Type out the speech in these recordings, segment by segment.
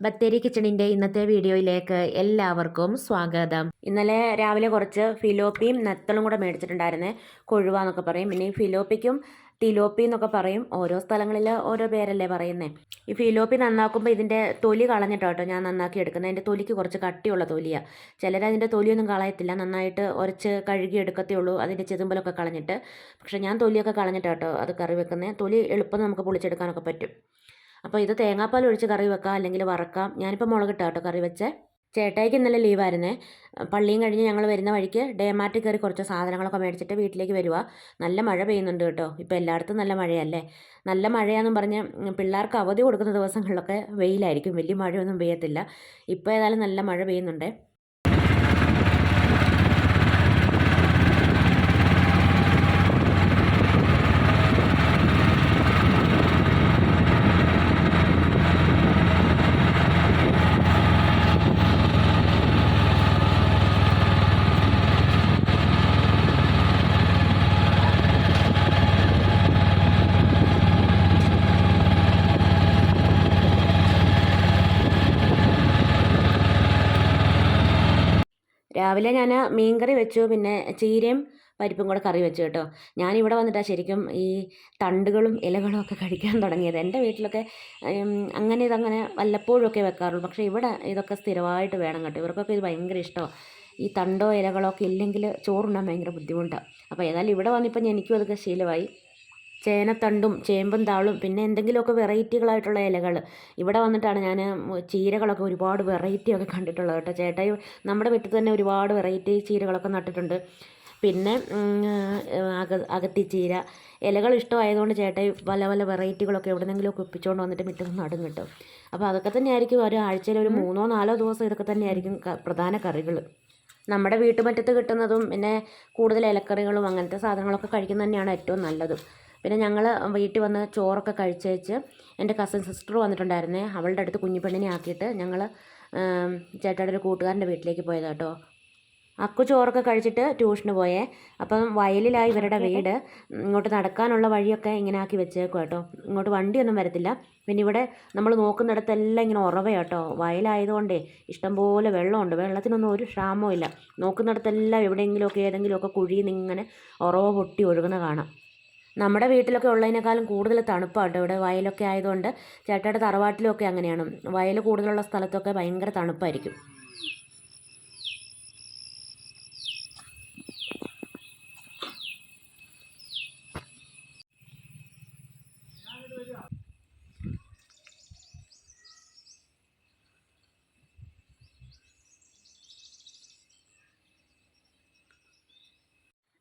ബത്തേരി കിച്ചണിന്റെ ഇന്നത്തെ വീഡിയോയിലേക്ക് എല്ലാവർക്കും സ്വാഗതം. ഇന്നലെ രാവിലെ കുറച്ച് ഫിലോപ്പിയും നെത്തളും കൂടെ മേടിച്ചിട്ടുണ്ടായിരുന്നേ കൊഴുവ എന്നൊക്കെ പറയും. പിന്നെ ഈ ഫിലോപ്പിക്കും തിലോപ്പി എന്നൊക്കെ പറയും. ഓരോ സ്ഥലങ്ങളിൽ ഓരോ പേരല്ലേ പറയുന്നേ. ഈ ഫിലോപ്പി നന്നാക്കുമ്പോൾ ഇതിന്റെ തൊലി കളഞ്ഞിട്ടോ കേട്ടോ ഞാൻ നന്നാക്കി എടുക്കുന്നത്. അതിന്റെ തൊലിക്ക് കുറച്ച് കട്ടിയുള്ള തൊലിയാണ് ചിലർ അതിന്റെ തൊലിയൊന്നും കളയത്തില്ല. നന്നായിട്ട് ഉരച്ച് കഴുകി എടുക്കത്തേ ഉള്ളൂ. അതിന്റെ ചെതുമ്പലൊക്കെ കളഞ്ഞിട്ട്. പക്ഷേ ഞാൻ തൊലിയൊക്കെ കളഞ്ഞിട്ടോ കേട്ടോ അത് കറി വെക്കുന്നത് തൊലി എളുപ്പം നമുക്ക് പൊളിച്ചെടുക്കാനൊക്കെ പറ്റും. അപ്പോൾ ഇത് തേങ്ങാപ്പാൽ ഒഴിച്ച് കറി വെക്കാം അല്ലെങ്കിൽ വറക്കാം. ഞാനിപ്പോൾ മുളകിട്ടാ കേട്ടോ കറി വെച്ചേ. ചേട്ടായിക്ക് ഇന്നലെ ലീവായിരുന്നേ പള്ളിയും കഴിഞ്ഞ് ഞങ്ങൾ വരുന്ന വഴിക്ക് ഡേമാറ്റിൽ കയറി കുറച്ച് സാധനങ്ങളൊക്കെ മേടിച്ചിട്ട് വീട്ടിലേക്ക് വരുക നല്ല മഴ പെയ്യുന്നുണ്ട് കേട്ടോ. ഇപ്പോൾ എല്ലായിടത്തും നല്ല മഴയല്ലേ? നല്ല മഴയാണെന്നും പറഞ്ഞ് പിള്ളേർക്ക് അവധി കൊടുക്കുന്ന ദിവസങ്ങളിലൊക്കെ വെയിലായിരിക്കും. വലിയ മഴയൊന്നും പെയ്യത്തില്ല. ഇപ്പോൾ ഏതായാലും നല്ല മഴ പെയ്യുന്നുണ്ട്. രാവിലെ ഞാൻ മീൻകറി വെച്ചു പിന്നെ ചീരയും പരിപ്പും കൂടെ കറി വെച്ചു കേട്ടോ. ഞാനിവിടെ വന്നിട്ടാണ് ശരിക്കും ഈ തണ്ടുകളും ഇലകളും ഒക്കെ കഴിക്കാൻ തുടങ്ങിയത്. എന്റെ വീട്ടിലൊക്കെ അങ്ങനെ ഇതങ്ങനെ വല്ലപ്പോഴും ഒക്കെ വെക്കാറുള്ളൂ. പക്ഷേ ഇവിടെ ഇതൊക്കെ സ്ഥിരമായിട്ട് വേണം കേട്ടോ. ഇവർക്കൊക്കെ ഇത് ഭയങ്കര ഇഷ്ടമാണ് ഈ തണ്ടോ ഇലകളോ ഒക്കെ ഇല്ലെങ്കിൽ ചോറുണ്ണാൻ ഭയങ്കര ബുദ്ധിമുട്ടാണ് അപ്പോൾ ഏതായാലും ഇവിടെ വന്നിപ്പോൾ എനിക്കും അതൊക്കെ ശീലമായി. ചേനത്തണ്ടും ചേമ്പും താളും പിന്നെ എന്തെങ്കിലുമൊക്കെ വെറൈറ്റികളായിട്ടുള്ള ഇലകൾ. ഇവിടെ വന്നിട്ടാണ് ഞാൻ ചീരകളൊക്കെ ഒരുപാട് വെറൈറ്റിയൊക്കെ കണ്ടിട്ടുള്ളത് കേട്ടോ. ചേട്ടായി നമ്മുടെ വീട്ടിൽ തന്നെ ഒരുപാട് വെറൈറ്റി ചീരകളൊക്കെ നട്ടിട്ടുണ്ട്. പിന്നെ അക അകത്തി ചീര ഇലകൾ ഇഷ്ടമായതുകൊണ്ട് ചേട്ടായി പല പല വെറൈറ്റികളൊക്കെ എവിടെന്നെങ്കിലുമൊക്കെ ഒപ്പിച്ചുകൊണ്ട് വന്നിട്ട് മുറ്റത്ത് നടും കിട്ടും. അപ്പോൾ അതൊക്കെ തന്നെയായിരിക്കും ഒരു ആഴ്ചയിൽ ഒരു മൂന്നോ നാലോ ദിവസം ഇതൊക്കെ തന്നെയായിരിക്കും പ്രധാന കറികൾ. നമ്മുടെ വീട്ടുമുറ്റത്ത് കിട്ടുന്നതും പിന്നെ കൂടുതൽ ഇലക്കറികളും അങ്ങനത്തെ സാധനങ്ങളൊക്കെ കഴിക്കുന്നത് തന്നെയാണ് ഏറ്റവും നല്ലതും. പിന്നെ ഞങ്ങൾ വീട്ടിൽ വന്ന് ചോറൊക്കെ കഴിച്ചേച്ച് എന്റെ കസിൻ സിസ്റ്റർ വന്നിട്ടുണ്ടായിരുന്നേ. അവളുടെ അടുത്ത് കുഞ്ഞിപ്പെണ്ണിനെ ആക്കിയിട്ട് ഞങ്ങൾ ചേട്ടായുടെ ഒരു കൂട്ടുകാരന്റെ വീട്ടിലേക്ക് പോയത് കേട്ടോ അക്കു ചോറൊക്കെ കഴിച്ചിട്ട് ട്യൂഷന് പോയേ. അപ്പം വയലിലായി ഇവരുടെ വീട്. ഇങ്ങോട്ട് നടക്കാനുള്ള വഴിയൊക്കെ ഇങ്ങനെ ആക്കി വെച്ചേക്കും കേട്ടോ ഇങ്ങോട്ട് വണ്ടിയൊന്നും വരത്തില്ല. പിന്നെ ഇവിടെ നമ്മൾ നോക്കുന്നിടത്തെല്ലാം ഇങ്ങനെ ഉറവയാട്ടോ വയലായതുകൊണ്ടേ ഇഷ്ടംപോലെ വെള്ളമുണ്ട്. വെള്ളത്തിനൊന്നും ഒരു ക്ഷാമവും ഇല്ല. നോക്കുന്നിടത്തെല്ലാം എവിടെയെങ്കിലുമൊക്കെ ഏതെങ്കിലുമൊക്കെ കുഴിയിൽ നിന്ന് ഇങ്ങനെ ഉറവ പൊട്ടി ഒഴുകുന്ന കാണാം. നമ്മുടെ വീട്ടിലൊക്കെ ഉള്ളതിനേക്കാളും കൂടുതൽ തണുപ്പാണ് ഇവിടെ വയലൊക്കെ ആയതുകൊണ്ട് ചേട്ടയുടെ തറവാട്ടിലൊക്കെ അങ്ങനെയാണ്. വയൽ കൂടുതലുള്ള സ്ഥലത്തൊക്കെ ഭയങ്കര തണുപ്പായിരിക്കും.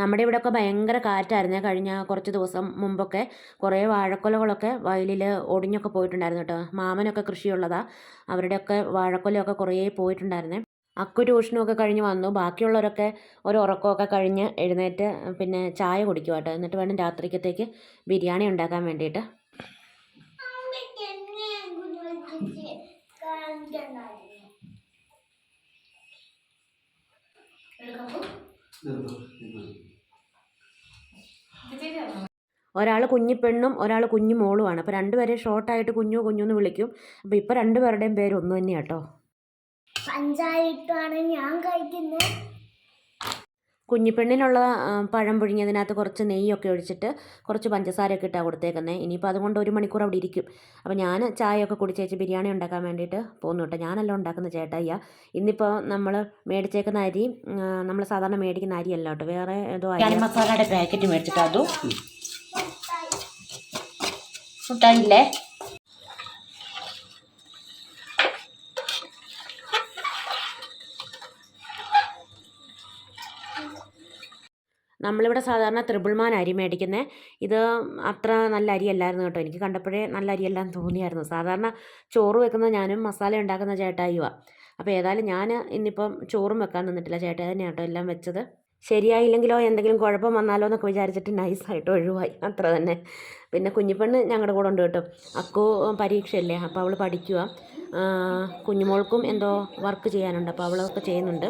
നമ്മുടെ ഇവിടെയൊക്കെ ഭയങ്കര കാറ്റായിരുന്നു. കഴിഞ്ഞ കുറച്ച് ദിവസം മുമ്പൊക്കെ കുറേ വാഴക്കൊലകളൊക്കെ വയലിൽ ഒടിഞ്ഞൊക്കെ പോയിട്ടുണ്ടായിരുന്നു കേട്ടോ. മാമനൊക്കെ കൃഷിയുള്ളതാ. അവരുടെയൊക്കെ വാഴക്കൊലയൊക്കെ കുറേ പോയിട്ടുണ്ടായിരുന്നേ. അക്കു ട്യൂഷനും ഒക്കെ കഴിഞ്ഞ് വന്നു. ബാക്കിയുള്ളവരൊക്കെ ഒരു ഉറക്കമൊക്കെ കഴിഞ്ഞ് എഴുന്നേറ്റ് പിന്നെ ചായ കുടിക്കും കേട്ടോ. എന്നിട്ട് വേണം രാത്രിക്കത്തേക്ക് ബിരിയാണി ഉണ്ടാക്കാൻ വേണ്ടിയിട്ട്. ഒരാൾ കുഞ്ഞു പെണ്ണും ഒരാൾ കുഞ്ഞു മോളുമാണ്. അപ്പോൾ രണ്ടുപേരെ ഷോർട്ടായിട്ട് കുഞ്ഞു കുഞ്ഞു എന്ന് വിളിക്കും. അപ്പോൾ ഇപ്പോൾ രണ്ടുപേരുടെയും പേര് ഒന്ന് തന്നെയാട്ടോ പഞ്ചായത്താണ് ഞാൻ കഴിക്കുന്നത് കുഞ്ഞിപ്പെണ്ണിനുള്ള പഴം പുഴുങ്ങിയതിനകത്ത് കുറച്ച് നെയ്യൊക്കെ ഒഴിച്ചിട്ട് കുറച്ച് പഞ്ചസാരയൊക്കെ ഇട്ടാണ് കൊടുത്തേക്കുന്നത് ഇനിയിപ്പോൾ അതുകൊണ്ട് ഒരു മണിക്കൂർ അവിടെ ഇരിക്കും. അപ്പോൾ ഞാൻ ചായയൊക്കെ കുടിച്ചേച്ച് ബിരിയാണി ഉണ്ടാക്കാൻ വേണ്ടിയിട്ട് പോകുന്നു കേട്ടോ. ഞാനല്ല ഉണ്ടാക്കുന്ന ചേട്ടായിയ. ഇന്നിപ്പോൾ നമ്മൾ മേടിച്ചേക്കുന്ന അരി നമ്മൾ സാധാരണ മേടിക്കുന്ന അരിയല്ല കേട്ടോ. വേറെ ഏതോ അരി മസാലയുടെ പാക്കറ്റ് മേടിച്ചിട്ട് അതും. മുട്ടായില്ലേ നമ്മളിവിടെ സാധാരണ ത്രിബിൾ മാൻ അരി മേടിക്കുന്നത് ഇത് അത്ര നല്ല അരിയല്ലായിരുന്നു കേട്ടോ. എനിക്ക് കണ്ടപ്പോഴേ നല്ല അരിയല്ലാന്ന് തോന്നിയായിരുന്നു. സാധാരണ ചോറ് വെക്കുന്ന ഞാനും മസാല ഉണ്ടാക്കുന്ന ചേട്ടായിയുമാണ് അപ്പോൾ ഏതായാലും ഞാൻ ഇന്നിപ്പം ചോറും വെക്കാൻ നിന്നിട്ടില്ല. ചേട്ടൻ തന്നെയാണ് കേട്ടോ എല്ലാം വെച്ചത്. ശരിയായില്ലെങ്കിലോ എന്തെങ്കിലും കുഴപ്പം വന്നാലോ എന്നൊക്കെ വിചാരിച്ചിട്ട് നൈസായിട്ട് ഒഴിവായി. അത്ര തന്നെ. പിന്നെ കുഞ്ഞിപ്പെണ്ണ് ഞങ്ങളുടെ കൂടെ ഉണ്ട് കേട്ടോ. അക്കു പരീക്ഷയല്ലേ? അപ്പോൾ അവൾ പഠിക്കുക കുഞ്ഞുമോൾക്കും എന്തോ വർക്ക് ചെയ്യാനുണ്ട്. അപ്പോൾ അവളൊക്കെ ചെയ്യുന്നുണ്ട്.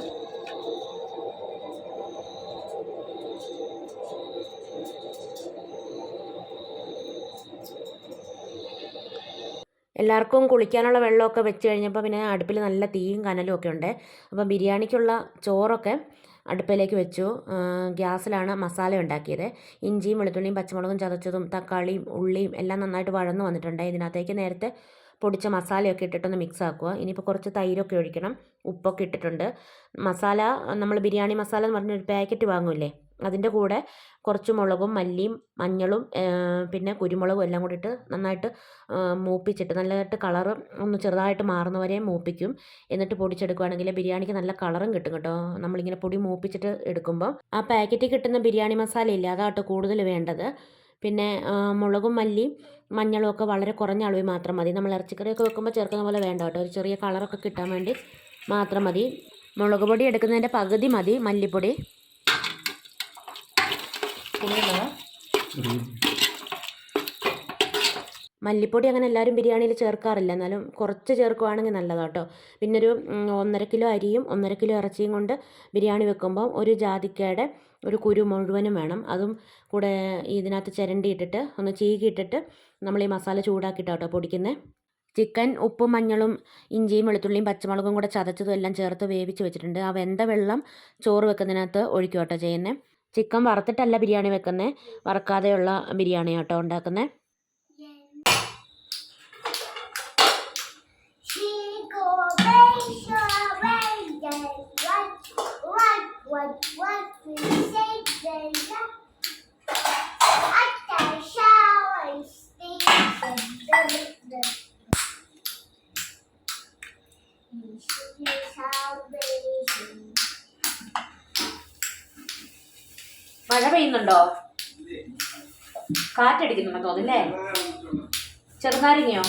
എല്ലാവർക്കും കുളിക്കാനുള്ള വെള്ളമൊക്കെ വെച്ച് കഴിഞ്ഞപ്പോൾ പിന്നെ അടുപ്പിൽ നല്ല തീയും കനലും ഒക്കെ ഉണ്ട്. അപ്പം ബിരിയാണിക്കുള്ള ചോറൊക്കെ അടുപ്പിലേക്ക് വെച്ചു. ഗ്യാസിലാണ് മസാല ഉണ്ടാക്കിയത്. ഇഞ്ചിയും വെളുത്തുള്ളിയും പച്ചമുളകും ചതച്ചതും തക്കാളിയും ഉള്ളിയും എല്ലാം നന്നായിട്ട് വഴന്നു വന്നിട്ടുണ്ട്. ഇതിനകത്തേക്ക് നേരത്തെ പൊടിച്ച മസാലയൊക്കെ ഇട്ടിട്ടൊന്ന് മിക്സ് ആക്കുക. ഇനിയിപ്പോൾ കുറച്ച് തൈരൊക്കെ ഒഴിക്കണം. ഉപ്പൊക്കെ ഇട്ടിട്ടുണ്ട്. മസാല നമ്മൾ ബിരിയാണി മസാല എന്ന് പറഞ്ഞൊരു പാക്കറ്റ് വാങ്ങൂലേ അതിന്റെ കൂടെ കുറച്ച് മുളകും മല്ലിയും മഞ്ഞളും പിന്നെ കുരുമുളകും എല്ലാം കൂടി ഇട്ട് നന്നായിട്ട് മൂപ്പിച്ചിട്ട് നല്ലതായിട്ട് കളറ് ഒന്ന് ചെറുതായിട്ട് മാറുന്ന വരെ മൂപ്പിക്കും. എന്നിട്ട് പൊടിച്ചെടുക്കുകയാണെങ്കിൽ ബിരിയാണിക്ക് നല്ല കളറും കിട്ടും കേട്ടോ. നമ്മളിങ്ങനെ പൊടി മൂപ്പിച്ചിട്ട് എടുക്കുമ്പോൾ ആ പാക്കറ്റിൽ കിട്ടുന്ന ബിരിയാണി മസാല ഇല്ല? അതാട്ടോ കൂടുതൽ വേണ്ടത്. പിന്നെ മുളകും മല്ലിയും മഞ്ഞളും ഒക്കെ വളരെ കുറഞ്ഞ അളവിൽ മാത്രം മതി. നമ്മൾ ഇറച്ചിക്കറിയൊക്കെ വെക്കുമ്പോൾ ചേർക്കുന്ന പോലെ വേണ്ട കേട്ടോ. ഒരു ചെറിയ കളറൊക്കെ കിട്ടാൻ വേണ്ടി മാത്രം മതി. മുളക് പൊടി എടുക്കുന്നതിന്റെ പകുതി മതി മല്ലിപ്പൊടി. മല്ലിപ്പൊടി അങ്ങനെ എല്ലാവരും ബിരിയാണിയിൽ ചേർക്കാറില്ല. എന്നാലും കുറച്ച് ചേർക്കുവാണെങ്കിൽ നല്ലതാണ് കേട്ടോ. പിന്നെ ഒരു ഒന്നര കിലോ അരിയും ഒന്നര കിലോ ഇറച്ചിയും കൊണ്ട് ബിരിയാണി വെക്കുമ്പോൾ ഒരു ജാതിക്കയുടെ ഒരു കുരു മുഴുവനും വേണം. അതും കൂടെ ഇതിനകത്ത് ചിരണ്ടി ഇട്ടിട്ട് ഒന്ന് ചീകിയിട്ടിട്ട് നമ്മൾ ഈ മസാല ചൂടാക്കിയിട്ടാണ് കേട്ടോ പൊടിക്കുന്നത് ചിക്കൻ ഉപ്പും മഞ്ഞളും ഇഞ്ചിയും വെളുത്തുള്ളിയും പച്ചമുളകും കൂടെ ചതച്ചതും എല്ലാം ചേർത്ത് വേവിച്ച് വെച്ചിട്ടുണ്ട്. ആ വെന്ത വെള്ളം ചോറ് വെക്കുന്നതിനകത്ത് ഒഴിക്കും കേട്ടോ ചെയ്യുന്നത് ചിക്കൻ വറുത്തിട്ടല്ല ബിരിയാണി വെക്കുന്നത് വറക്കാതെയുള്ള ബിരിയാണി കേട്ടോ ഉണ്ടാക്കുന്നത് മഴ പെയ്യുന്നുണ്ടോ? കാറ്റടിക്കുന്നുണ്ടെന്ന് തോന്നില്ലേ ചെറുനാരങ്ങയോ?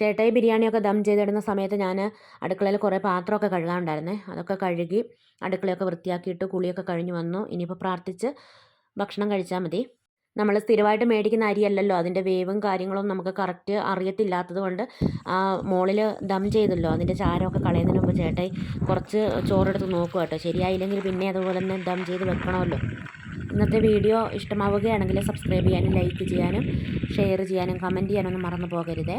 ചേട്ടായി ബിരിയാണിയൊക്കെ ദം ചെയ്തിടുന്ന സമയത്ത് ഞാൻ അടുക്കളയിൽ കുറേ പാത്രമൊക്കെ കഴുകാനുണ്ടായിരുന്നേ. അതൊക്കെ കഴുകി അടുക്കളയൊക്കെ വൃത്തിയാക്കിയിട്ട് കുളിയൊക്കെ കഴിഞ്ഞ് വന്നു. ഇനിയിപ്പോൾ പ്രാർത്ഥിച്ച് ഭക്ഷണം കഴിച്ചാൽ മതി. നമ്മൾ സ്ഥിരമായിട്ട് മേടിക്കുന്ന അരിയല്ലല്ലോ. അതിന്റെ വേവും കാര്യങ്ങളും നമുക്ക് കറക്റ്റ് അറിയത്തില്ലാത്തത് കൊണ്ട് ആ മുകളിൽ ദം ചെയ്തല്ലോ. അതിന്റെ ചാരമൊക്കെ കളയുന്നതിന് മുമ്പ് ചേട്ടായി കുറച്ച് ചോറെടുത്ത് നോക്കുക കേട്ടോ. ശരിയായില്ലെങ്കിൽ പിന്നെ അതുപോലെ തന്നെ ദം ചെയ്ത് വെക്കണമല്ലോ. ഇന്നത്തെ വീഡിയോ ഇഷ്ടമാവുകയാണെങ്കിൽ സബ്സ്ക്രൈബ് ചെയ്യാനും ലൈക്ക് ചെയ്യാനും ഷെയർ ചെയ്യാനും കമന്റ് ചെയ്യാനൊന്നും മറന്നു പോകരുതേ.